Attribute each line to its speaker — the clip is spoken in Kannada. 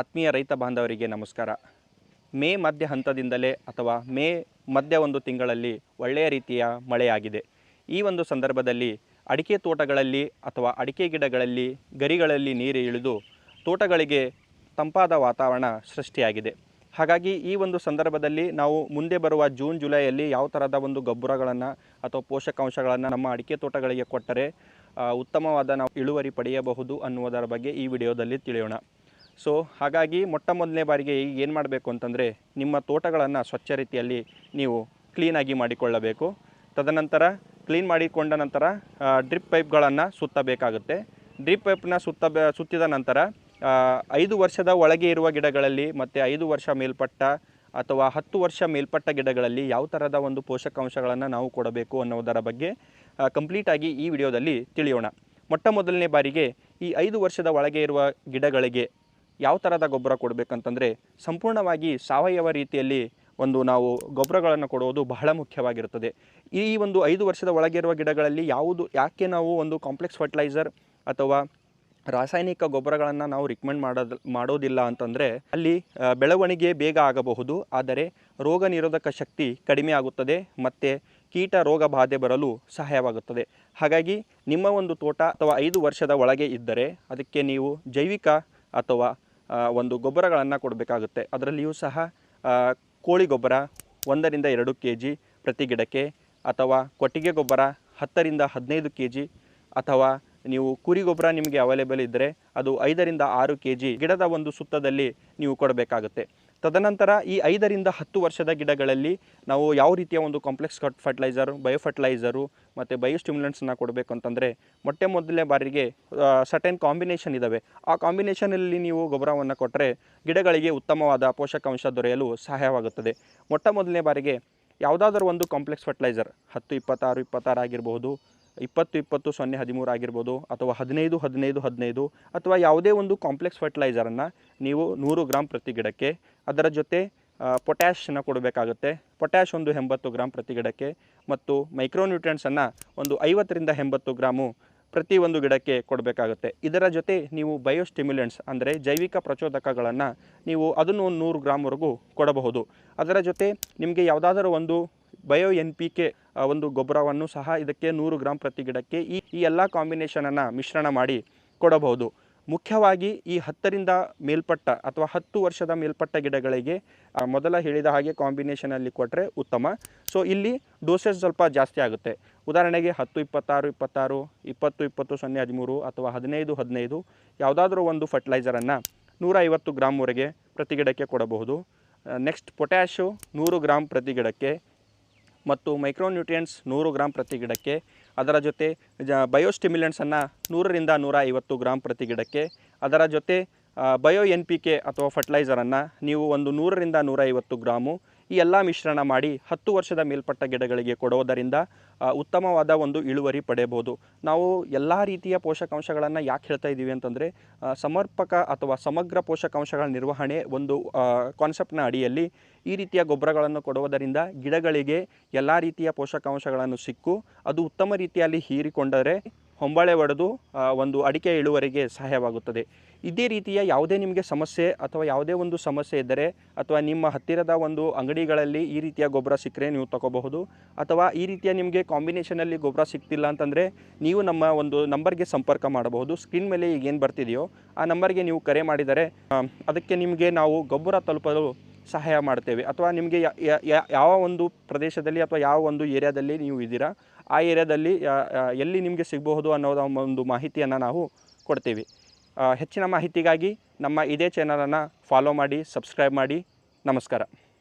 Speaker 1: ಆತ್ಮೀಯ ರೈತ ಬಾಂಧವರಿಗೆ ನಮಸ್ಕಾರ. ಮೇ ಮಧ್ಯ ಹಂತದಿಂದಲೇ ಅಥವಾ ಮೇ ಮಧ್ಯ ಒಂದು ತಿಂಗಳಲ್ಲಿ ಒಳ್ಳೆಯ ರೀತಿಯ ಮಳೆಯಾಗಿದೆ. ಈ ಒಂದು ಸಂದರ್ಭದಲ್ಲಿ ಅಡಿಕೆ ತೋಟಗಳಲ್ಲಿ ಅಥವಾ ಅಡಿಕೆ ಗಿಡಗಳಲ್ಲಿ, ಗರಿಗಳಲ್ಲಿ ನೀರು ಇಳಿದು ತೋಟಗಳಿಗೆ ತಂಪಾದ ವಾತಾವರಣ ಸೃಷ್ಟಿಯಾಗಿದೆ. ಹಾಗಾಗಿ ಈ ಒಂದು ಸಂದರ್ಭದಲ್ಲಿ ನಾವು ಮುಂದೆ ಬರುವ ಜೂನ್, ಜುಲೈಯಲ್ಲಿ ಯಾವ ಥರದ ಒಂದು ಗೊಬ್ಬರಗಳನ್ನು ಅಥವಾ ಪೋಷಕಾಂಶಗಳನ್ನು ನಮ್ಮ ಅಡಿಕೆ ತೋಟಗಳಿಗೆ ಕೊಟ್ಟರೆ ಉತ್ತಮವಾದ ನಾವು ಇಳುವರಿ ಪಡೆಯಬಹುದು ಅನ್ನುವುದರ ಬಗ್ಗೆ ಈ ವಿಡಿಯೋದಲ್ಲಿ ತಿಳಿಯೋಣ. ಸೊ ಹಾಗಾಗಿ ಮೊಟ್ಟ ಮೊದಲನೇ ಬಾರಿಗೆ ಏನು ಮಾಡಬೇಕು ಅಂತಂದರೆ ನಿಮ್ಮ ತೋಟಗಳನ್ನು ಸ್ವಚ್ಛ ರೀತಿಯಲ್ಲಿ ನೀವು ಕ್ಲೀನಾಗಿ ಮಾಡಿಕೊಳ್ಳಬೇಕು. ತದನಂತರ ಕ್ಲೀನ್ ಮಾಡಿಕೊಂಡ ನಂತರ ಡ್ರಿಪ್ ಪೈಪ್ಗಳನ್ನು ಸುತ್ತಬೇಕಾಗುತ್ತೆ. ಡ್ರಿಪ್ ಪೈಪ್ನ ಸುತ್ತ ಸುತ್ತಿದ ನಂತರ ಐದು ವರ್ಷದ ಒಳಗೆ ಇರುವ ಗಿಡಗಳಲ್ಲಿ ಮತ್ತು ಐದು ವರ್ಷ ಮೇಲ್ಪಟ್ಟ ಅಥವಾ ಹತ್ತು ವರ್ಷ ಮೇಲ್ಪಟ್ಟ ಗಿಡಗಳಲ್ಲಿ ಯಾವ ಥರದ ಒಂದು ಪೋಷಕಾಂಶಗಳನ್ನು ನಾವು ಕೊಡಬೇಕು ಅನ್ನೋದರ ಬಗ್ಗೆ ಕಂಪ್ಲೀಟಾಗಿ ಈ ವಿಡಿಯೋದಲ್ಲಿ ತಿಳಿಯೋಣ. ಮೊಟ್ಟ ಮೊದಲನೇ ಬಾರಿಗೆ ಈ ಐದು ವರ್ಷದ ಒಳಗೆ ಇರುವ ಗಿಡಗಳಿಗೆ ಯಾವ ಥರದ ಗೊಬ್ಬರ ಕೊಡಬೇಕಂತಂದರೆ ಸಂಪೂರ್ಣವಾಗಿ ಸಾವಯವ ರೀತಿಯಲ್ಲಿ ಒಂದು ನಾವು ಗೊಬ್ಬರಗಳನ್ನು ಕೊಡುವುದು ಬಹಳ ಮುಖ್ಯವಾಗಿರುತ್ತದೆ. ಈ ಒಂದು ಐದು ವರ್ಷದ ಒಳಗಿರುವ ಗಿಡಗಳಲ್ಲಿ ಯಾವುದು, ಯಾಕೆ ನಾವು ಒಂದು ಕಾಂಪ್ಲೆಕ್ಸ್ ಫರ್ಟಿಲೈಸರ್ ಅಥವಾ ರಾಸಾಯನಿಕ ಗೊಬ್ಬರಗಳನ್ನು ನಾವು ರಿಕಮೆಂಡ್ ಮಾಡೋದು, ಮಾಡೋದಿಲ್ಲ ಅಂತಂದರೆ ಅಲ್ಲಿ ಬೆಳವಣಿಗೆ ಬೇಗ ಆಗಬಹುದು, ಆದರೆ ರೋಗ ನಿರೋಧಕ ಶಕ್ತಿ ಕಡಿಮೆ ಆಗುತ್ತದೆ ಮತ್ತು ಕೀಟ ರೋಗ ಬಾಧೆ ಬರಲು ಸಹಾಯವಾಗುತ್ತದೆ. ಹಾಗಾಗಿ ನಿಮ್ಮ ಒಂದು ತೋಟ ಅಥವಾ ಐದು ವರ್ಷದ ಒಳಗೆ ಇದ್ದರೆ ಅದಕ್ಕೆ ನೀವು ಜೈವಿಕ ಅಥವಾ ಒಂದು ಗೊಬ್ಬರಗಳನ್ನು ಕೊಡಬೇಕಾಗುತ್ತೆ. ಅದರಲ್ಲಿಯೂ ಸಹ ಕೋಳಿ ಗೊಬ್ಬರ ಒಂದರಿಂದ ಎರಡು ಕೆ ಜಿ ಪ್ರತಿ ಗಿಡಕ್ಕೆ, ಅಥವಾ ಕೊಟ್ಟಿಗೆ ಗೊಬ್ಬರ ಹತ್ತರಿಂದ ಹದಿನೈದು ಕೆ ಜಿ ಅಥವಾ ನೀವು ಕುರಿ ಗೊಬ್ಬರ ನಿಮಗೆ ಅವೈಲೇಬಲ್ ಇದ್ದರೆ ಅದು ಐದರಿಂದ ಆರು ಕೆ ಜಿ ಗಿಡದ ಒಂದು ಸುತ್ತದಲ್ಲಿ ನೀವು ಕೊಡಬೇಕಾಗುತ್ತೆ. ತದನಂತರ ಈ ಐದರಿಂದ ಹತ್ತು ವರ್ಷದ ಗಿಡಗಳಲ್ಲಿ ನಾವು ಯಾವ ರೀತಿಯ ಒಂದು ಕಾಂಪ್ಲೆಕ್ಸ್ ಫರ್ಟಿಲೈಸರು ಬಯೋ ಫರ್ಟಿಲೈಸರು ಮತ್ತು ಬಯೋ ಸ್ಟಿಮ್ಯುಲೆಂಟ್ಸನ್ನ ಕೊಡಬೇಕು ಅಂತಂದರೆ ಮೊಟ್ಟೆ ಮೊದಲನೇ ಬಾರಿಗೆ ಸಟೆನ್ ಕಾಂಬಿನೇಷನ್ ಇದ್ದಾವೆ ಆ ಕಾಂಬಿನೇಷನಲ್ಲಿ ನೀವು ಗೊಬ್ಬರವನ್ನು ಕೊಟ್ಟರೆ ಗಿಡಗಳಿಗೆ ಉತ್ತಮವಾದ ಪೋಷಕಾಂಶ ದೊರೆಯಲು ಸಹಾಯವಾಗುತ್ತದೆ. ಮೊಟ್ಟ ಮೊದಲನೇ ಬಾರಿಗೆ ಯಾವುದಾದ್ರೂ ಒಂದು ಕಾಂಪ್ಲೆಕ್ಸ್ ಫರ್ಟಿಲೈಸರ್ ಹತ್ತು, ಇಪ್ಪತ್ತಾರು ಇಪ್ಪತ್ತಾರು ಆಗಿರಬಹುದು ಇಪ್ಪತ್ತು ಇಪ್ಪತ್ತು, ಸೊನ್ನೆ, ಹದಿಮೂರು ಆಗಿರ್ಬೋದು, ಅಥವಾ ಹದಿನೈದು ಹದಿನೈದು ಹದಿನೈದು, ಅಥವಾ ಯಾವುದೇ ಒಂದು ಕಾಂಪ್ಲೆಕ್ಸ್ ಫರ್ಟಿಲೈಸರನ್ನು ನೀವು ನೂರು ಗ್ರಾಮ್ ಪ್ರತಿ ಗಿಡಕ್ಕೆ ಅದರ ಜೊತೆ ಪೊಟ್ಯಾಷನ್ನು ಕೊಡಬೇಕಾಗುತ್ತೆ. ಪೊಟ್ಯಾಶ್ ಒಂದು ಎಂಬತ್ತು ಗ್ರಾಮ್ ಪ್ರತಿ ಗಿಡಕ್ಕೆ ಮತ್ತು ಮೈಕ್ರೋನ್ಯೂಟ್ರಿಯೆಂಟ್ಸನ್ನು ಒಂದು ಐವತ್ತರಿಂದ ಎಂಬತ್ತು ಗ್ರಾಮು ಪ್ರತಿ ಒಂದು ಗಿಡಕ್ಕೆ ಕೊಡಬೇಕಾಗುತ್ತೆ. ಇದರ ಜೊತೆ ನೀವು ಬಯೋಸ್ಟಿಮ್ಯುಲೆಂಟ್ಸ್ ಅಂದರೆ ಜೈವಿಕ ಪ್ರಚೋದಕಗಳನ್ನು ನೀವು ಅದನ್ನು ಒಂದು ನೂರು ಗ್ರಾಮ್ವರೆಗೂ ಕೊಡಬಹುದು. ಅದರ ಜೊತೆ ನಿಮಗೆ ಯಾವುದಾದರೂ ಒಂದು ಬಯೋ ಎನ್ ಪಿ ಕೆ ಒಂದು ಗೊಬ್ಬರವನ್ನು ಸಹ ಇದಕ್ಕೆ ನೂರು ಗ್ರಾಮ್ ಪ್ರತಿ ಗಿಡಕ್ಕೆ ಈ ಈ ಎಲ್ಲ ಕಾಂಬಿನೇಷನನ್ನು ಮಿಶ್ರಣ ಮಾಡಿ ಕೊಡಬಹುದು. ಮುಖ್ಯವಾಗಿ ಈ ಹತ್ತರಿಂದ ಮೇಲ್ಪಟ್ಟ ಅಥವಾ ಹತ್ತು ವರ್ಷದ ಮೇಲ್ಪಟ್ಟ ಗಿಡಗಳಿಗೆ ಮೊದಲ ಹೇಳಿದ ಹಾಗೆ ಕಾಂಬಿನೇಷನಲ್ಲಿ ಕೊಟ್ಟರೆ ಉತ್ತಮ. ಸೊ ಇಲ್ಲಿ ಡೋಸೇಜ್ ಸ್ವಲ್ಪ ಜಾಸ್ತಿ ಆಗುತ್ತೆ. ಉದಾಹರಣೆಗೆ ಹತ್ತು, ಇಪ್ಪತ್ತಾರು ಇಪ್ಪತ್ತಾರು, ಇಪ್ಪತ್ತು ಇಪ್ಪತ್ತು, ಸೊನ್ನೆ, ಹದಿಮೂರು ಅಥವಾ ಹದಿನೈದು ಹದಿನೈದು ಯಾವುದಾದ್ರೂ ಒಂದು ಫರ್ಟಿಲೈಸರನ್ನು ನೂರ ಐವತ್ತು ಗ್ರಾಮ್ವರೆಗೆ ಪ್ರತಿ ಗಿಡಕ್ಕೆ ಕೊಡಬಹುದು. ನೆಕ್ಸ್ಟ್ ಪೊಟ್ಯಾಶು ನೂರು ಗ್ರಾಮ್ ಪ್ರತಿ ಗಿಡಕ್ಕೆ ಮತ್ತು ಮೈಕ್ರೋನ್ಯೂಟ್ರಿಯೆಂಟ್ಸ್ ನೂರು ಗ್ರಾಮ್ ಪ್ರತಿ ಗಿಡಕ್ಕೆ. ಅದರ ಜೊತೆ ಜ ಬಯೋಸ್ಟಿಮ್ಯುಲೆಂಟ್ಸನ್ನು ನೂರರಿಂದ ನೂರ ಐವತ್ತು ಗ್ರಾಮ್ ಪ್ರತಿ ಗಿಡಕ್ಕೆ. ಅದರ ಜೊತೆ ಬಯೋ ಎನ್ ಪಿ ಕೆ ಅಥವಾ ಫರ್ಟಿಲೈಸರನ್ನು ನೀವು ಒಂದು ನೂರರಿಂದ ನೂರೈವತ್ತು ಗ್ರಾಮು ಈ ಎಲ್ಲ ಮಿಶ್ರಣ ಮಾಡಿ ಹತ್ತು ವರ್ಷದ ಮೇಲ್ಪಟ್ಟ ಗಿಡಗಳಿಗೆ ಕೊಡುವುದರಿಂದ ಉತ್ತಮವಾದ ಒಂದು ಇಳುವರಿ ಪಡೆಯಬಹುದು. ನಾವು ಎಲ್ಲ ರೀತಿಯ ಪೋಷಕಾಂಶಗಳನ್ನು ಯಾಕೆ ಹೇಳ್ತಾ ಇದ್ದೀವಿ ಅಂತಂದರೆ ಸಮರ್ಪಕ ಅಥವಾ ಸಮಗ್ರ ಪೋಷಕಾಂಶಗಳ ನಿರ್ವಹಣೆ ಒಂದು ಕಾನ್ಸೆಪ್ಟ್ನ ಅಡಿಯಲ್ಲಿ ಈ ರೀತಿಯ ಗೊಬ್ಬರಗಳನ್ನು ಕೊಡುವುದರಿಂದ ಗಿಡಗಳಿಗೆ ಎಲ್ಲ ರೀತಿಯ ಪೋಷಕಾಂಶಗಳನ್ನು ಸಿಕ್ಕು, ಅದು ಉತ್ತಮ ರೀತಿಯಲ್ಲಿ ಹೀರಿಕೊಂಡರೆ ಹೊಂಬಾಳೆ ಒಡೆದು ಒಂದು ಅಡಿಕೆ ಇಳುವರಿಗೆ ಸಹಾಯವಾಗುತ್ತದೆ. ಇದೇ ರೀತಿಯ ಯಾವುದೇ ನಿಮಗೆ ಸಮಸ್ಯೆ ಅಥವಾ ಯಾವುದೇ ಒಂದು ಸಮಸ್ಯೆ ಇದ್ದರೆ ಅಥವಾ ನಿಮ್ಮ ಹತ್ತಿರದ ಒಂದು ಅಂಗಡಿಗಳಲ್ಲಿ ಈ ರೀತಿಯ ಗೊಬ್ಬರ ಸಿಕ್ಕರೆ ನೀವು ತಗೋಬಹುದು. ಅಥವಾ ಈ ರೀತಿಯ ನಿಮಗೆ ಕಾಂಬಿನೇಷನಲ್ಲಿ ಗೊಬ್ಬರ ಸಿಗ್ತಿಲ್ಲ ಅಂತಂದರೆ ನೀವು ನಮ್ಮ ಒಂದು ನಂಬರ್ಗೆ ಸಂಪರ್ಕ ಮಾಡಬಹುದು. ಸ್ಕ್ರೀನ್ ಮೇಲೆ ಈಗೇನು ಬರ್ತಿದೆಯೋ ಆ ನಂಬರ್ಗೆ ನೀವು ಕರೆ ಮಾಡಿದರೆ ಅದಕ್ಕೆ ನಿಮಗೆ ನಾವು ಗೊಬ್ಬರ ತಲುಪಲು ಸಹಾಯ ಮಾಡ್ತೇವೆ. ಅಥವಾ ನಿಮಗೆ ಯಾವ ಒಂದು ಪ್ರದೇಶದಲ್ಲಿ ಅಥವಾ ಯಾವ ಒಂದು ಏರಿಯಾದಲ್ಲಿ ನೀವು ಇದ್ದೀರಾ, ಆ ಏರಿಯಾದಲ್ಲಿ ಎಲ್ಲಿ ನಿಮಗೆ ಸಿಗಬಹುದು ಅನ್ನೋದ ಒಂದು ಮಾಹಿತಿಯನ್ನು ನಾವು ಕೊಡ್ತೀವಿ. ಹೆಚ್ಚಿನ ಮಾಹಿತಿಗಾಗಿ ನಮ್ಮ ಇದೇ ಚಾನಲನ್ನು ಫಾಲೋ ಮಾಡಿ ಸಬ್ಸ್ಕ್ರೈಬ್ ಮಾಡಿ. ನಮಸ್ಕಾರ.